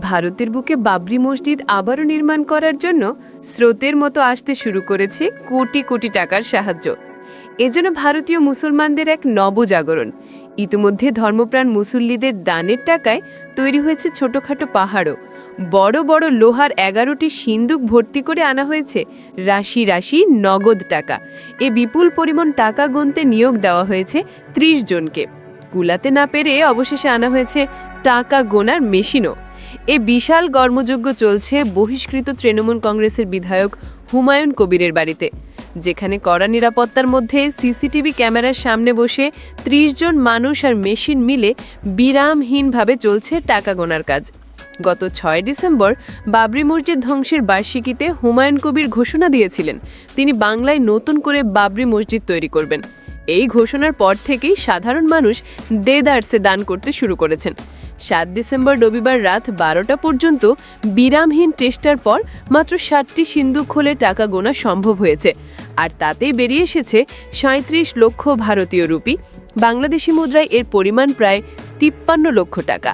ভারতের বুকে বাবরি মসজিদ আবারও নির্মাণ করার জন্য স্রোতের মতো আসতে শুরু করেছে কোটি কোটি টাকার সাহায্য। এজন্য ভারতীয় মুসলমানদের এক নবজাগরণ। ইতিমধ্যে ধর্মপ্রাণ মুসল্লিদের দানের টাকায় তৈরি হয়েছে ছোটখাটো পাহাড়ও। বড় বড় লোহার এগারোটি সিন্দুক ভর্তি করে আনা হয়েছে রাশি রাশি নগদ টাকা। এ বিপুল পরিমাণ টাকা গুনতে নিয়োগ দেওয়া হয়েছে ত্রিশ জনকে। কুলাতে না পেরে অবশেষে আনা হয়েছে টাকা গোনার মেশিনও। এ বিশাল কর্মযজ্ঞ চলছে বহিষ্কৃত তৃণমূল কংগ্রেসের বিধায়ক হুমায়ুন কবিরের বাড়িতে, যেখানে কড়া নিরাপত্তার মধ্যে সিসিটিভি ক্যামেরার সামনে বসে ত্রিশ জন মানুষ আর মেশিন মিলে বিরামহীনভাবে চলছে টাকা গোনার কাজ। গত ছয় ডিসেম্বর বাবরি মসজিদ ধ্বংসের বার্ষিকীতে হুমায়ুন কবির ঘোষণা দিয়েছিলেন, তিনি বাংলায় নতুন করে বাবরি মসজিদ তৈরি করবেন। এই ঘোষণার পর থেকেই সাধারণ মানুষ দেদার্সে দান করতে শুরু করেছেন। সাত ডিসেম্বর রবিবার রাত বারোটা পর্যন্ত বিরামহীন চেষ্টার পর মাত্র ষাটটি সিন্ধুক খোলে টাকা গোনা সম্ভব হয়েছে। আর তাতেই বেরিয়ে এসেছে সাঁত্রিশ লক্ষ ভারতীয় রুপি। বাংলাদেশি মুদ্রায় এর পরিমাণ প্রায় তিপ্পান্ন লক্ষ টাকা।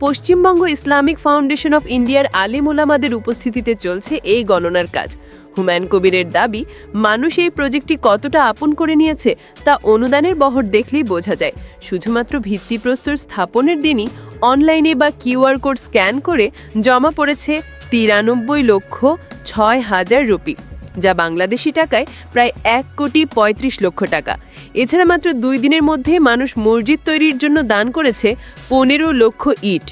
পশ্চিমবঙ্গ ইসলামিক ফাউন্ডেশন অফ ইন্ডিয়ার আলিম ওলামাদের উপস্থিতিতে চলছে এই গণনার কাজ। হুমায়ুন কবিরের দাবি, মানুষ এই প্রজেক্টটি কতটা আপন করে নিয়েছে তা অনুদানের বহর দেখলেই বোঝা যায়। শুধুমাত্র ভিত্তিপ্রস্তর স্থাপনের দিনই অনলাইনে বা কিউআর কোড স্ক্যান করে জমা পড়েছে তিরানব্বই লক্ষ ছয় হাজার রুপি, যা বাংলাদেশি টাকায় প্রায় এক কোটি পঁয়ত্রিশ লক্ষ টাকা। এছাড়া মাত্র দুই দিনের মধ্যে মানুষ মসজিদ তৈরির জন্য দান করেছে পনেরো লক্ষ ইট।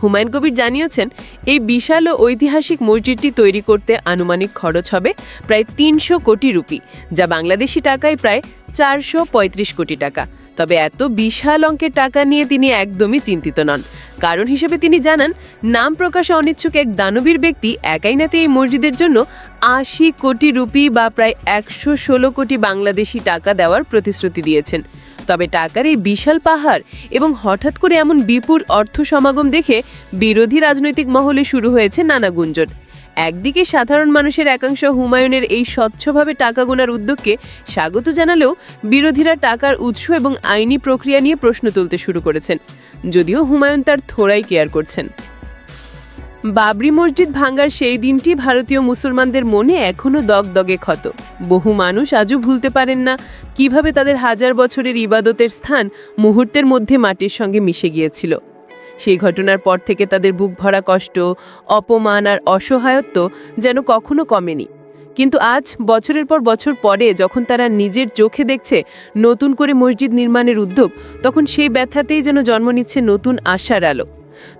হুমায়ুন কবির জানিয়েছেন, এই বিশাল ও ঐতিহাসিক মসজিদটি তৈরি করতে আনুমানিক খরচ হবে প্রায় তিনশো কোটি রুপি, যা বাংলাদেশি টাকায় প্রায় চারশো পঁয়ত্রিশ কোটি টাকা। তবে এত বিশাল অঙ্কের টাকা নিয়ে তিনি একদমই চিন্তিত নন। কারণ হিসেবে তিনি জানান, নাম প্রকাশে অনিচ্ছুক এক দানবীর ব্যক্তি একাই নাতে এই মসজিদের জন্য আশি কোটি রুপি বা প্রায় একশো ষোলো কোটি বাংলাদেশি টাকা দেওয়ার প্রতিশ্রুতি দিয়েছেন। তবে টাকার এই বিশাল পাহাড় এবং হঠাৎ করে এমন বিপুল অর্থ সমাগম দেখে বিরোধী রাজনৈতিক মহলে শুরু হয়েছে নানা গুঞ্জন। একদিকে সাধারণ মানুষের একাংশ হুমায়ুনের এই স্বচ্ছভাবে টাকা গোনার উদ্যোগকে স্বাগত জানালেও বিরোধীরা টাকার উৎস এবং আইনি প্রক্রিয়া নিয়ে প্রশ্ন তুলতে শুরু করেছেন। যদিও হুমায়ুন তার থোড়াই কেয়ার করছেন। বাবরি মসজিদ ভাঙ্গার সেই দিনটি ভারতীয় মুসলমানদের মনে এখনও দগদগে ক্ষত। বহু মানুষ আজও ভুলতে পারেন না কীভাবে তাদের হাজার বছরের ইবাদতের স্থান মুহূর্তের মধ্যে মাটির সঙ্গে মিশে গিয়েছিল। সেই ঘটনার পর থেকে তাদের বুক ভরা কষ্ট, অপমান আর অসহায়ত্ব যেন কখনো কমেনি। কিন্তু আজ, বছরের পর বছর পরে যখন তারা নিজের চোখে দেখছে নতুন করে মসজিদ নির্মাণের উদ্যোগ, তখন সেই ব্যথাতেই যেন জন্ম নিচ্ছে নতুন আশার আলো।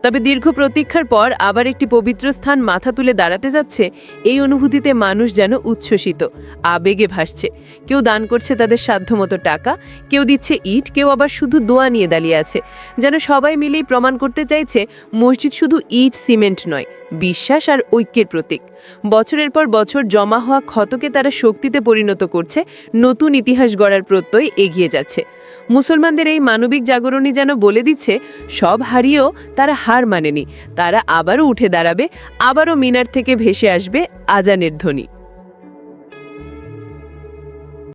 তবে দীর্ঘ প্রতীক্ষার পর আবার একটি পবিত্র স্থান মাথা তুলে দাঁড়াতে যাচ্ছে এই অনুভূতিতে মানুষ যেন উচ্ছ্বসিত। আবেগে ভাসছে। কেউ দান করছে তাদের সাধ্যমতো টাকা, কেউ দিচ্ছে ইট, কেউ আবার শুধু দোয়া নিয়ে দাঁড়িয়ে আছে। যেন সবাই মিলেই প্রমাণ করতে চাইছে, মসজিদ শুধু ইট, সিমেন্ট নয়, বিশ্বাস আর ঐক্যের প্রতীক। বছরের পর বছর জমা হওয়া ক্ষতকে তারা শক্তিতে পরিণত করছে, নতুন ইতিহাস গড়ার প্রত্যয় এগিয়ে যাচ্ছে। মুসলমানদের এই মানবিক জাগরণই যেন বলে দিচ্ছে, সব হারিয়েও তারা হার মানেনি। তারা আবারও উঠে দাঁড়াবে আবারও মিনার থেকে ভেসে আসবে আজানের ধ্বনি।